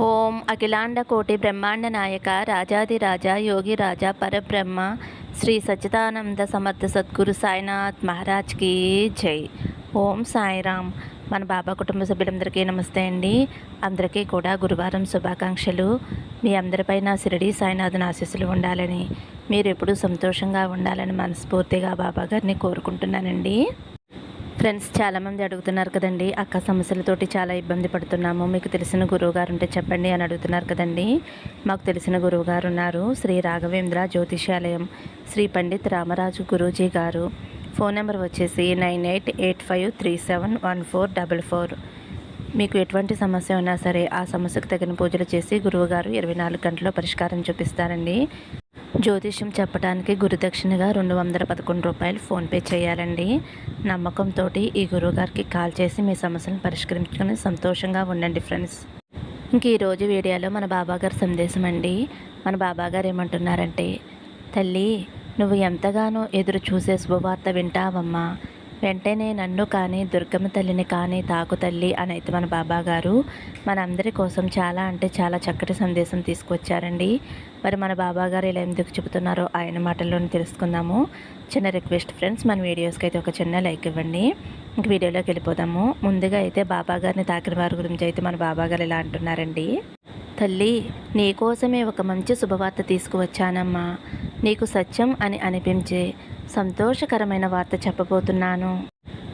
ఓం అఖిలాండ కోటి బ్రహ్మాండ నాయక రాజాధిరాజా యోగి రాజా పరబ్రహ్మ శ్రీ సచ్చిదానంద సమర్థ సద్గురు సాయినాథ్ మహారాజ్కి జై. ఓం సాయిరామ్. మన బాబా కుటుంబ సభ్యులందరికీ నమస్తే అండి. అందరికీ కూడా గురువారం శుభాకాంక్షలు. మీ అందరిపైన శిరడి సాయినాథుని ఆశీస్సులు ఉండాలని మీరు ఎప్పుడూ సంతోషంగా ఉండాలని మనస్ఫూర్తిగా బాబా గారిని కోరుకుంటున్నానండి. ఫ్రెండ్స్ చాలామంది అడుగుతున్నారు కదండి అక్క సమస్యలతోటి చాలా ఇబ్బంది పడుతున్నాము మీకు తెలిసిన గురువు గారు ఉంటే చెప్పండి అని అడుగుతున్నారు కదండి. మాకు తెలిసిన గురువు గారు ఉన్నారు శ్రీ రాఘవేంద్ర జ్యోతిషాలయం శ్రీ పండిత్ రామరాజు గురూజీ గారు. ఫోన్ నెంబర్ వచ్చేసి nine eight eight five three seven one four double four. మీకు ఎటువంటి సమస్య ఉన్నా సరే ఆ సమస్యకు తగిన పూజలు చేసి గురువుగారు ఇరవై నాలుగు గంటల్లో పరిష్కారం చూపిస్తారండి. జ్యోతిష్యం చెప్పడానికి గురుదక్షిణగా రెండు వందల పదకొండు రూపాయలు ఫోన్పే చేయాలండి. నమ్మకంతో ఈ గురువుగారికి కాల్ చేసి మీ సమస్యలను పరిష్కరించుకొని సంతోషంగా ఉండండి ఫ్రెండ్స్. ఇంక ఈరోజు వీడియోలో మన బాబాగారు సందేశం అండి. మన బాబాగారు ఏమంటున్నారంటే తల్లి నువ్వు ఎంతగానో ఎదురు చూసే శుభవార్త వింటావమ్మా. వెంటనే నన్ను కానీ దుర్గమ్మ తల్లిని కానీ తాకు తల్లి అని అయితే మన బాబా గారు మనందరి కోసం చాలా అంటే చాలా చక్కటి సందేశం తీసుకొచ్చారండి. మరి మన బాబా గారు ఇలా ఎందుకు చెబుతున్నారో ఆయన మాటల్లోనే తెలుసుకుందాము. చిన్న రిక్వెస్ట్ ఫ్రెండ్స్ మన వీడియోస్కి అయితే ఒక చిన్న లైక్ ఇవ్వండి. ఇంక వీడియోలోకి వెళ్ళిపోదాము. ముందుగా అయితే బాబా గారిని తాకిన వారి గురించి అయితే మన బాబా గారు ఇలా అంటున్నారండి. తల్లి నీకోసమే ఒక మంచి శుభవార్త తీసుకువచ్చానమ్మా. నీకు సత్యం అని అనిపించే సంతోషకరమైన వార్త చెప్పబోతున్నాను.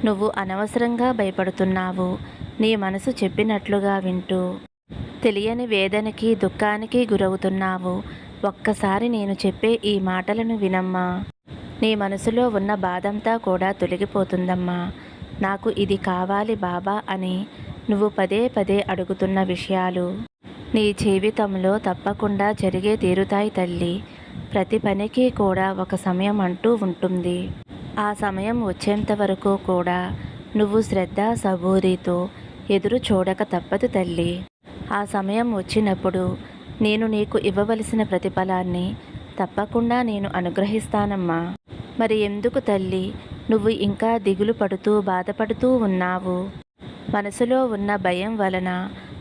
నువ్వు అనవసరంగా భయపడుతున్నావు. నీ మనసు చెప్పినట్లుగా వింటూ తెలియని వేదనకి దుఃఖానికి గురవుతున్నావు. ఒక్కసారి నేను చెప్పే ఈ మాటలను వినమ్మా. నీ మనసులో ఉన్న బాధంతా కూడా తొలగిపోతుందమ్మా. నాకు ఇది కావాలి బాబా అని నువ్వు పదే పదే అడుగుతున్న విషయాలు. నీ జీవితంలో తప్పకుండా జరిగే తీరుతాయి తల్లి. ప్రతి పనికి కూడా ఒక సమయం అంటూ ఉంటుంది. ఆ సమయం వచ్చేంత వరకు కూడా నువ్వు శ్రద్ధ సబూరితో ఎదురు చూడక తప్పదు తల్లి. ఆ సమయం వచ్చినప్పుడు నేను నీకు ఇవ్వవలసిన ప్రతిఫలాన్ని తప్పకుండా నేను అనుగ్రహిస్తానమ్మా. మరి ఎందుకు తల్లి? నువ్వు ఇంకా దిగులు పడుతూ బాధపడుతూ ఉన్నావు. మనసులో ఉన్న భయం వలన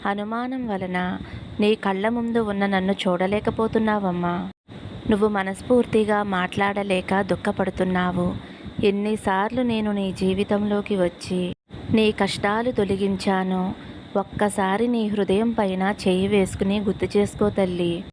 అనుమానం వలన నీ కళ్ళ ముందు ఉన్న నన్ను చూడలేకపోతున్నావమ్మా. నువ్వు మనస్ఫూర్తిగా మాట్లాడలేక దుఃఖపడుతున్నావు. ఎన్నిసార్లు నేను నీ జీవితంలోకి వచ్చి నీ కష్టాలు తొలగించాను. ఒక్కసారి నీ హృదయం పైన చేయి వేసుకుని గుర్తు చేసుకో తల్లి.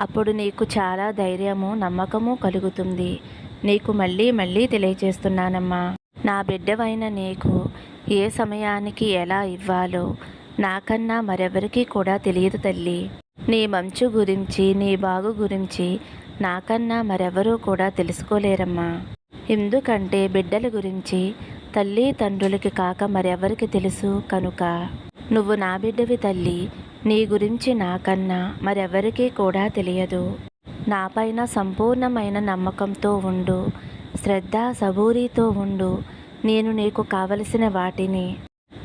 అప్పుడు నీకు చాలా ధైర్యము నమ్మకము కలుగుతుంది. నీకు మళ్ళీ మళ్ళీ తెలియచేస్తున్నానమ్మా నా బిడ్డవైన నీకు ఏ సమయానికి ఎలా ఇవ్వాలో నాకన్నా మరెవరికీ కూడా తెలియదు తల్లి. నీ మంచు గురించి నీ బాగు గురించి నాకన్నా మరెవరూ కూడా తెలుసుకోలేరమ్మా. ఎందుకంటే బిడ్డల గురించి తల్లి తండ్రులకి కాక మరెవరికి తెలుసు కనుక. నువ్వు నా బిడ్డవి తల్లి. నీ గురించి నాకన్నా మరెవరికీ కూడా తెలియదు. నాపైన సంపూర్ణమైన నమ్మకంతో ఉండు. శ్రద్ధ సబూరితో ఉండు. నేను నీకు కావలసిన వాటిని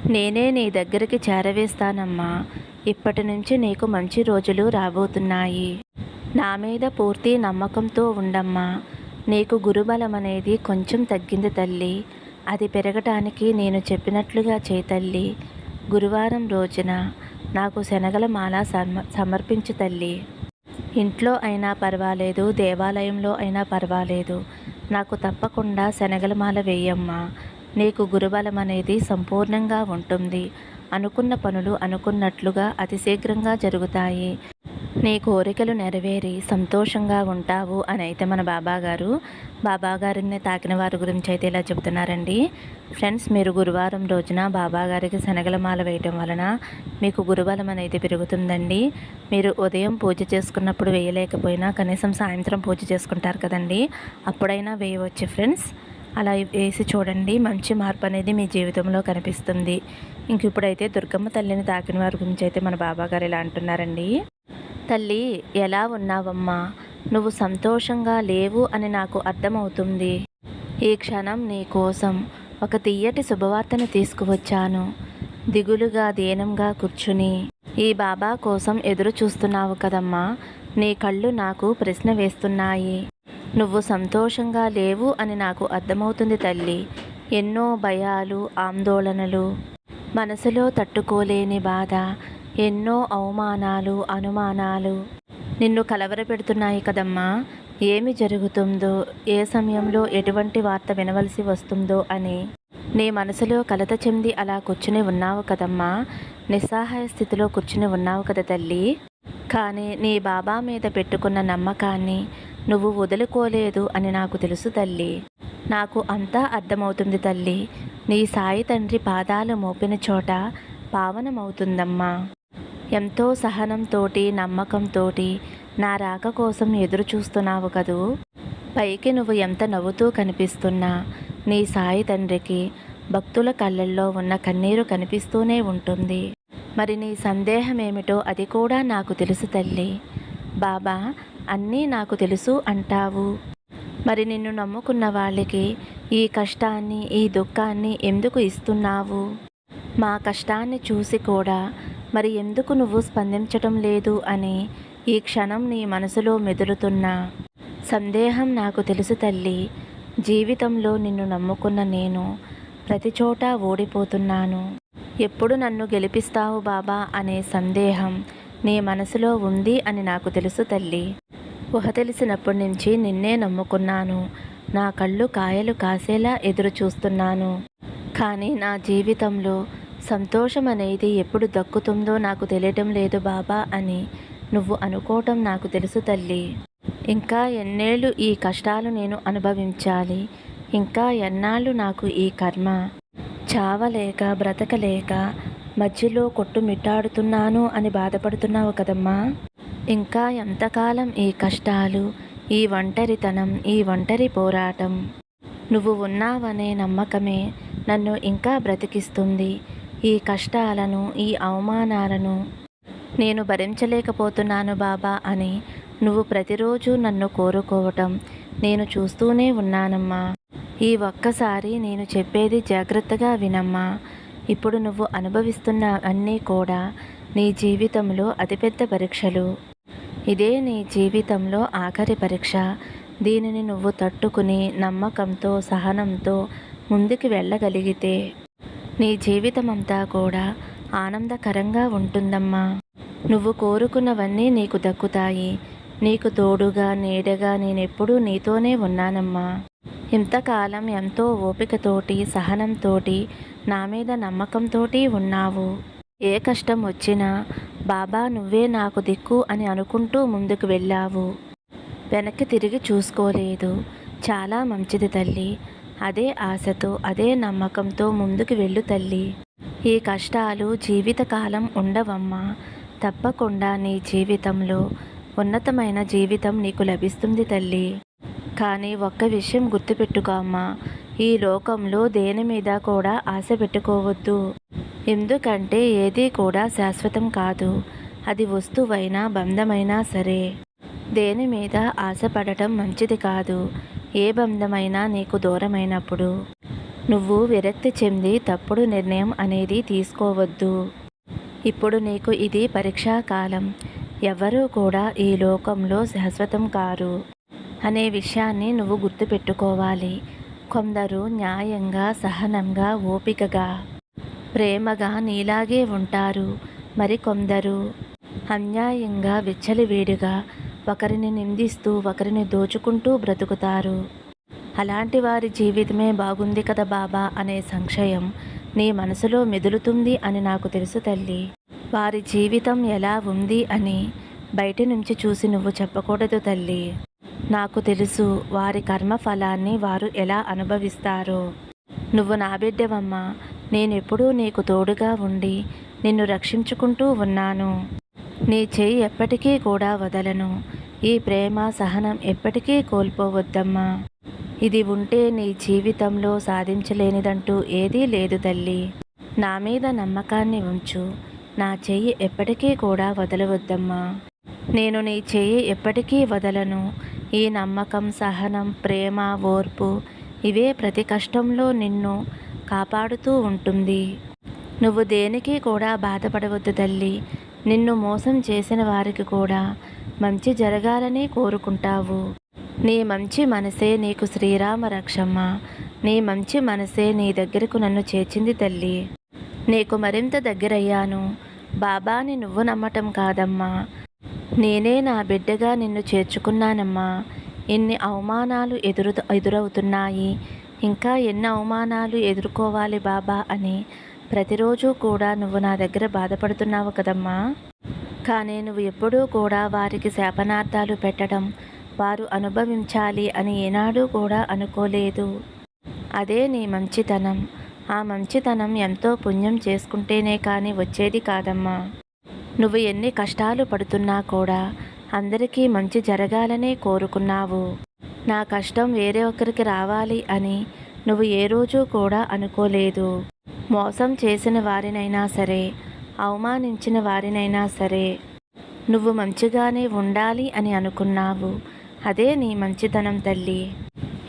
నేనే నీ దగ్గరికి చేరవేస్తానమ్మా. ఇప్పటి నుంచి నీకు మంచి రోజులు రాబోతున్నాయి. నా మీద పూర్తి నమ్మకంతో ఉండమ్మా. నీకు గురుబలం అనేది కొంచెం తగ్గింది తల్లి. అది పెరగటానికి నేను చెప్పినట్లుగా చేతల్లి గురువారం రోజున నాకు శనగల మాల సమ సమర్పించు తల్లి. ఇంట్లో అయినా పర్వాలేదు దేవాలయంలో అయినా పర్వాలేదు. నాకు తప్పకుండా శనగల మాల వేయమ్మా. నీకు గురుబలం అనేది సంపూర్ణంగా ఉంటుంది. అనుకున్న పనులు అనుకున్నట్లుగా అతి శీఘ్రంగా జరుగుతాయి. నీ కోరికలు నెరవేరి సంతోషంగా ఉంటావు అని అయితే మన బాబాగారు బాబాగారిని తాకిన వారి గురించి అయితే ఇలా చెబుతున్నారండి ఫ్రెండ్స్ మీరు గురువారం రోజున బాబాగారికి శనగల మాల వేయటం వలన మీకు గురుబలం అనేది పెరుగుతుందండి. మీరు ఉదయం పూజ చేసుకున్నప్పుడు వేయలేకపోయినా కనీసం సాయంత్రం పూజ చేసుకుంటారు కదండి. అప్పుడైనా వేయవచ్చు ఫ్రెండ్స్. అలా వేసి చూడండి. మంచి మార్పు అనేది మీ జీవితంలో కనిపిస్తుంది. ఇంక ఇప్పుడైతే దుర్గమ్మ తల్లిని తాకిన వారి గురించి అయితే మన బాబా గారు ఇలా అంటున్నారండి. తల్లి ఎలా ఉన్నావమ్మా? నువ్వు సంతోషంగా లేవు అని నాకు అర్థమవుతుంది. ఈ క్షణం నీ కోసం ఒక తీయటి శుభవార్తను తీసుకువచ్చాను. దిగులుగా దీనంగా కూర్చుని. ఈ బాబా కోసం ఎదురు చూస్తున్నావు కదమ్మా. నీ కళ్ళు నాకు ప్రశ్న వేస్తున్నాయి. నువ్వు సంతోషంగా లేవు అని నాకు అర్థమవుతుంది తల్లి. ఎన్నో భయాలు ఆందోళనలు. మనసులో తట్టుకోలేని బాధ ఎన్నో అవమానాలు అనుమానాలు. నిన్ను కలవరపెడుతున్నాయి కదమ్మా. ఏమి జరుగుతుందో ఏ సమయంలో ఎటువంటి వార్త వినవలసి వస్తుందో అని. నీ మనసులో కలత చెంది అలా కూర్చుని ఉన్నావు కదమ్మా. నిస్సహాయ స్థితిలో కూర్చుని ఉన్నావు కదా తల్లి. కానీ నీ బాబా మీద పెట్టుకున్న నమ్మకాన్ని నువ్వు వదులుకోలేదు అని నాకు తెలుసు తల్లి. నాకు అంతా అర్థమవుతుంది తల్లి. నీ సాయి తండ్రి పాదాలు మోపిన చోట పావనమవుతుందమ్మా. ఎంతో సహనంతోటి నమ్మకంతోటి నా రాక కోసం ఎదురు చూస్తున్నావు కదూ. పైకి నువ్వు ఎంత నవ్వుతూ కనిపిస్తున్నా నీ సాయి తండ్రికి భక్తుల కళ్ళల్లో ఉన్న కన్నీరు కనిపిస్తూనే ఉంటుంది. మరి నీ సందేహం ఏమిటో అది కూడా నాకు తెలుసు తల్లి. బాబా అన్నీ నాకు తెలుసు అంటావు. మరి నిన్ను నమ్ముకున్న వాళ్ళకి ఈ కష్టాన్ని ఈ దుఃఖాన్ని ఎందుకు ఇస్తున్నావు? మా కష్టాన్ని చూసి కూడా మరి ఎందుకు నువ్వు స్పందించటం లేదు అని ఈ క్షణం నీ మనసులో మెదులుతున్న. సందేహం నాకు తెలుసు తల్లి. జీవితంలో నిన్ను నమ్ముకున్న నేను ప్రతి చోట ఓడిపోతున్నాను. ఎప్పుడు నన్ను గెలిపిస్తావు బాబా అనే సందేహం నీ మనసులో ఉంది అని నాకు తెలుసు తల్లి. ఊహ తెలిసినప్పటి నుంచి నిన్నే నమ్ముకున్నాను. నా కళ్ళు కాయలు కాసేలా ఎదురు చూస్తున్నాను. కానీ నా జీవితంలో సంతోషం అనేది ఎప్పుడు దక్కుతుందో నాకు తెలియటం లేదు బాబా అని నువ్వు అనుకోవటం నాకు తెలుసు తల్లి. ఇంకా ఎన్నేళ్ళు ఈ కష్టాలు నేను అనుభవించాలి. ఇంకా ఎన్నాళ్ళు నాకు ఈ కర్మ? చావలేక బ్రతకలేక మధ్యలో కొట్టుమిట్టాడుతున్నాను అని బాధపడుతున్నావు కదమ్మా. ఇంకా ఎంతకాలం ఈ కష్టాలు ఈ ఒంటరితనం ఈ ఒంటరి పోరాటం? నువ్వు ఉన్నావనే నమ్మకమే నన్ను ఇంకా బ్రతికిస్తుంది. ఈ కష్టాలను ఈ అవమానాలను నేను భరించలేకపోతున్నాను బాబా అని నువ్వు ప్రతిరోజు నన్ను కోరుకోవటం నేను చూస్తూనే ఉన్నానమ్మా. ఈ ఒక్కసారి నేను చెప్పేది జాగ్రత్తగా వినమ్మా. ఇప్పుడు నువ్వు అనుభవిస్తున్న అన్నీ కూడా నీ జీవితంలో అతిపెద్ద పరీక్షలు. ఇదే నీ జీవితంలో ఆఖరి పరీక్ష. దీనిని నువ్వు తట్టుకుని నమ్మకంతో సహనంతో ముందుకు వెళ్ళగలిగితే నీ జీవితమంతా కూడా ఆనందకరంగా ఉంటుందమ్మా. నువ్వు కోరుకున్నవన్నీ నీకు దక్కుతాయి. నీకు తోడుగా నీడగా నేనెప్పుడూ నీతోనే ఉన్నానమ్మా. ఇంతకాలం ఎంతో ఓపికతోటి సహనంతోటి నా మీద నమ్మకంతోటి ఉన్నావు. ఏ కష్టం వచ్చినా బాబా నువ్వే నాకు దిక్కు అని అనుకుంటూ ముందుకు వెళ్ళావు. వెనక్కి తిరిగి చూసుకోలేదు. చాలా మంచిది తల్లి. అదే ఆశతో అదే నమ్మకంతో ముందుకు వెళ్ళు తల్లి. ఈ కష్టాలు జీవితకాలం ఉండవమ్మా. తప్పకుండా నీ జీవితంలో ఉన్నతమైన జీవితం నీకు లభిస్తుంది తల్లి. కానీ ఒక్క విషయం గుర్తుపెట్టుకో అమ్మా. ఈ లోకంలో దేని మీద కూడా ఆశ పెట్టుకోవద్దు. ఎందుకంటే ఏది కూడా శాశ్వతం కాదు. అది వస్తువైనా బంధమైనా సరే. దేని మీద ఆశపడటం మంచిది కాదు. ఏ బంధమైనా నీకు దూరమైనప్పుడు. నువ్వు విరక్తి చెంది తప్పుడు నిర్ణయం అనేది తీసుకోవద్దు. ఇప్పుడు నీకు ఇది పరీక్షా కాలం. ఎవరూ కూడా ఈ లోకంలో శాశ్వతం కారు అనే విషయాన్ని నువ్వు గుర్తుపెట్టుకోవాలి. కొందరు న్యాయంగా సహనంగా ఓపికగా ప్రేమగా నీలాగే ఉంటారు మరి కొందరు అన్యాయంగా విచ్చలివేడిగా ఒకరిని నిందిస్తూ ఒకరిని దోచుకుంటూ బ్రతుకుతారు. అలాంటి వారి జీవితమే బాగుంది కదా బాబా అనే సంశయం నీ మనసులో మెదులుతుంది అని నాకు తెలుసు తల్లి. వారి జీవితం ఎలా ఉంది అని బయట నుంచి చూసి నువ్వు చెప్పకూడదు తల్లి. నాకు తెలుసు వారి కర్మ ఫలాన్ని వారు ఎలా అనుభవిస్తారో. నువ్వు నా బిడ్డవమ్మా నేనెప్పుడూ నీకు తోడుగా ఉండి నిన్ను రక్షించుకుంటూ ఉన్నాను. నీ చెయ్యి ఎప్పటికీ కూడా వదలను. ఈ ప్రేమ సహనం ఎప్పటికీ కోల్పోవద్దమ్మా. ఇది ఉంటే నీ జీవితంలో సాధించలేనిదంటూ ఏదీ లేదు తల్లి. నా మీద నమ్మకాన్ని ఉంచు. నా చెయ్యి ఎప్పటికీ కూడా వదలవద్దమ్మా. నేను నీ చెయ్యి ఎప్పటికీ వదలను. ఈ నమ్మకం సహనం ప్రేమ ఓర్పు ఇవే ప్రతి కష్టంలో నిన్ను కాపాడుతూ ఉంటుంది. నువ్వు దేనికి కూడా బాధపడవద్దు తల్లి. నిన్ను మోసం చేసిన వారికి కూడా మంచి జరగాలని కోరుకుంటావు. నీ మంచి మనసే నీకు శ్రీరామ రక్షమ్మ నీ మంచి మనసే నీ దగ్గరకు నన్ను చేర్చింది తల్లి. నీకు మరింత దగ్గరయ్యాను. బాబాని నువ్వు నమ్మటం కాదమ్మా. నేనే నా బిడ్డగా నిన్ను చేర్చుకున్నానమ్మా. ఎన్ని అవమానాలు ఎదురు ఎదురవుతున్నాయి. ఇంకా ఎన్ని అవమానాలు ఎదుర్కోవాలి బాబా అని ప్రతిరోజు కూడా నువ్వు నా దగ్గర బాధపడుతున్నావు కదమ్మా. కానీ నువ్వు ఎప్పుడూ కూడా వారికి శాపనార్థాలు పెట్టడం వారు అనుభవించాలి అని ఏనాడు కూడా అనుకోలేదు. అదే నీ మంచితనం. ఆ మంచితనం ఎంతో పుణ్యం చేసుకుంటేనే కానీ వచ్చేది కాదమ్మా. నువ్వు ఎన్ని కష్టాలు పడుతున్నా కూడా అందరికీ మంచి జరగాలనే కోరుకున్నావు. నా కష్టం వేరే ఒకరికి రావాలి అని నువ్వు ఏ రోజు కూడా అనుకోలేదు. మోసం చేసిన వారినైనా సరే అవమానించిన వారినైనా సరే నువ్వు మంచిగానే ఉండాలి అని అనుకున్నావు. అదే నీ మంచితనం తల్లి.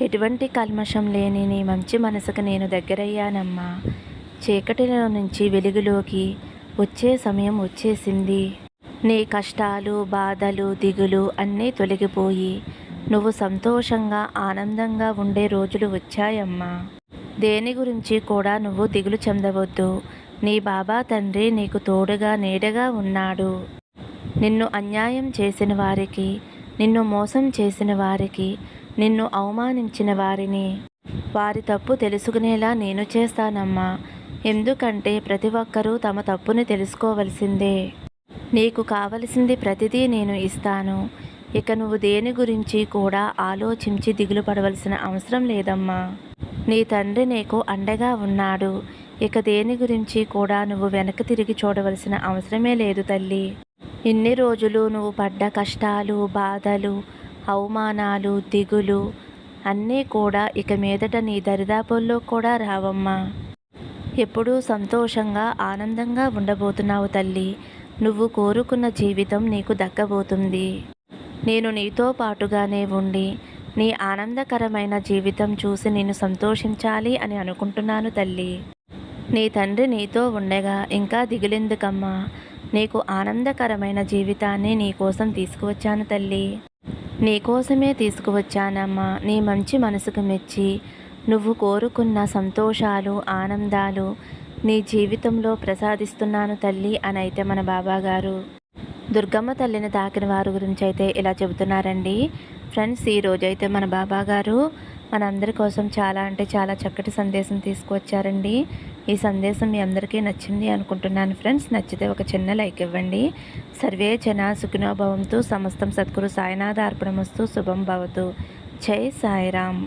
ఎటువంటి కల్మషం లేని నీ మంచి మనసుకు నేను దగ్గరయ్యానమ్మా. చీకటిలో నుంచి వెలుగులోకి వచ్చే సమయం వచ్చేసింది. నీ కష్టాలు బాధలు దిగులు అన్నీ తొలగిపోయి నువ్వు సంతోషంగా ఆనందంగా ఉండే రోజులు వచ్చాయమ్మా. దేని గురించి కూడా నువ్వు దిగులు చెందవద్దు. నీ బాబా తండ్రి నీకు తోడుగా నీడగా ఉన్నాడు. నిన్ను అన్యాయం చేసిన వారికి నిన్ను మోసం చేసిన వారికి నిన్ను అవమానించిన వారిని. వారి తప్పు తెలుసుకునేలా నేను చేస్తానమ్మా. ఎందుకంటే ప్రతి ఒక్కరూ తమ తప్పుని తెలుసుకోవలసిందే. నీకు కావలసింది ప్రతిదీ నేను ఇస్తాను. ఇక నువ్వు దేని గురించి కూడా ఆలోచించి దిగులు పడవలసిన అవసరం లేదమ్మా. నీ తండ్రి నీకు అండగా ఉన్నాడు. ఇక దేని గురించి కూడా నువ్వు వెనక్కి తిరిగి చూడవలసిన అవసరమే లేదు తల్లి. ఇన్ని రోజులు నువ్వు పడ్డ కష్టాలు బాధలు అవమానాలు దిగులు అన్నీ కూడా ఇక మీదట నీ దరిదాపుల్లో కూడా రావమ్మా. ఎప్పుడూ సంతోషంగా ఆనందంగా ఉండబోతున్నావు తల్లి. నువ్వు కోరుకున్న జీవితం నీకు దక్కబోతుంది. నేను నీతో పాటుగానే ఉండి నీ ఆనందకరమైన జీవితం చూసి నేను సంతోషించాలి అని అనుకుంటున్నాను తల్లి. నీ తండ్రి నీతో ఉండగా ఇంకా దిగులెందుకమ్మా? నీకు ఆనందకరమైన జీవితాన్ని నీ కోసం తీసుకువచ్చాను తల్లి. నీకోసమే తీసుకువచ్చానమ్మా. నీ మంచి మనసుకు మెచ్చి నువ్వు కోరుకున్న సంతోషాలు ఆనందాలు నీ జీవితంలో ప్రసాదిస్తున్నాను తల్లి అని అయితే మన బాబాగారు. దుర్గమ్మ తల్లిని తాకిన వారి గురించి అయితే ఇలా చెబుతున్నారండి. ఫ్రెండ్స్ ఈ రోజైతే మన బాబా గారు మనందరి కోసం చాలా అంటే చాలా చక్కటి సందేశం తీసుకువచ్చారండి. ఈ సందేశం మీ అందరికీ నచ్చింది అనుకుంటున్నాను ఫ్రెండ్స్. నచ్చితే ఒక చిన్న లైక్ ఇవ్వండి. సర్వే జన సుఖినోభవంతో సమస్తం సద్గురు సాయినాథ అర్పణమస్తు శుభం భవతు. జై సాయిరామ్.